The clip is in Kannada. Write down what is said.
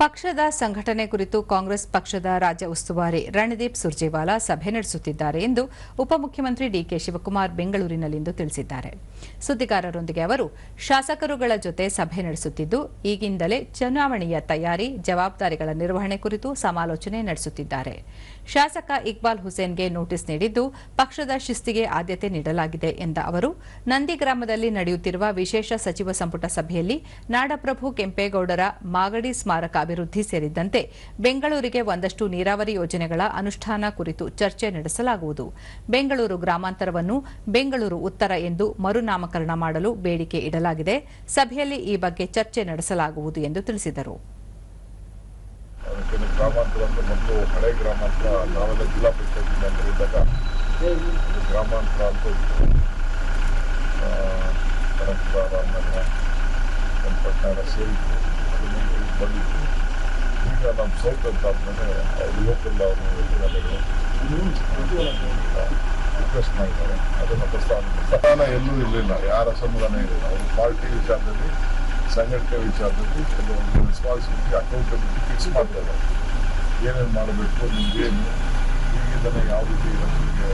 ಪಕ್ಷದ ಸಂಘಟನೆ ಕುರಿತು ಕಾಂಗ್ರೆಸ್ ಪಕ್ಷದ ರಾಜ್ಯ ಉಸ್ತುವಾರಿ ರಣದೀಪ್ ಸುರ್ಜೇವಾಲಾ ಸಭೆ ನಡೆಸುತ್ತಿದ್ದಾರೆ ಎಂದು ಉಪಮುಖ್ಯಮಂತ್ರಿ ಡಿಕೆ ಶಿವಕುಮಾರ್ ಬೆಂಗಳೂರಿನಲ್ಲಿಂದು ತಿಳಿಸಿದ್ದಾರೆ. ಸುದ್ದಿಗಾರರೊಂದಿಗೆ ಅವರು, ಶಾಸಕರುಗಳ ಜೊತೆ ಸಭೆ ನಡೆಸುತ್ತಿದ್ದು, ಈಗಿಂದಲೇ ಚುನಾವಣೆಯ ತಯಾರಿ, ಜವಾಬ್ದಾರಿಗಳ ನಿರ್ವಹಣೆ ಕುರಿತು ಸಮಾಲೋಚನೆ ನಡೆಸುತ್ತಿದ್ದಾರೆ. ಶಾಸಕ ಇಕ್ಬಾಲ್ ಹುಸೇನ್ಗೆ ನೋಟಿಸ್ ನೀಡಿದ್ದು, ಪಕ್ಷದ ಶಿಸ್ತಿಗೆ ಆದ್ಯತೆ ನೀಡಲಾಗಿದೆ ಎಂದ ಅವರು ನಂದಿಗ್ರಾಮದಲ್ಲಿ ನಡೆಯುತ್ತಿರುವ ವಿಶೇಷ ಸಚಿವ ಸಂಪುಟ ಸಭೆಯಲ್ಲಿ ನಾಡಪ್ರಭು ಕೆಂಪೇಗೌಡರ ಮಾಗಡಿ ಸ್ಮಾರಕ ಅಭಿವೃದ್ಧಿ ಸೇರಿದಂತೆ ಬೆಂಗಳೂರಿಗೆ ಒಂದಷ್ಟು ನೀರಾವರಿ ಯೋಜನೆಗಳ ಅನುಷ್ಠಾನ ಕುರಿತು ಚರ್ಚೆ ನಡೆಸಲಾಗುವುದು. ಬೆಂಗಳೂರು ಗ್ರಾಮಾಂತರವನ್ನು ಬೆಂಗಳೂರು ಉತ್ತರ ಎಂದು ಮರುನಾಮಕರಣ ಮಾಡಲು ಬೇಡಿಕೆ ಇಡಲಾಗಿದೆ. ಸಭೆಯಲ್ಲಿ ಈ ಬಗ್ಗೆ ಚರ್ಚೆ ನಡೆಸಲಾಗುವುದು ಎಂದು ತಿಳಿಸಿದರು. ಗ್ರಾಮಾಂತರ ಬಂದಿತ್ತು ಈಗ ನಮ್ಮ ಸೌತ್ ಅಂತ ಆದ್ಮೇಲೆ ಅವ್ರು ಲೋಕಲ್ ಅವರು ಎದುರಾಳಿಗಳು ರಿಕ್ವೆಸ್ಟ್ ಮಾಡಿದ್ದಾರೆ ಅದನ್ನು ಪ್ರಸ್ತಾವನೆ ಸಮಾನ ಎಲ್ಲೂ ಇರಲಿಲ್ಲ ಯಾರ ಸಮಾಧಾನ ಇರಲಿಲ್ಲ ಅವರು ಪಾರ್ಟಿ ವಿಚಾರದಲ್ಲಿ ಸಂಘಟನೆ ವಿಚಾರದಲ್ಲಿ ಕೆಲವೊಂದು ರೆಸ್ಪಾನ್ಸಿಬಿಲಿಟಿ ಅಕೌಂಟಬಿಲಿಟಿ ಫಿಕ್ಸ್ ಮಾಡ್ತಾರೆ ಏನೇನು ಮಾಡಬೇಕು ನಿಮ್ಗೇನು ಈಗ ಯಾವ ರೀತಿ ರಕ್ಷಣೆಗೆ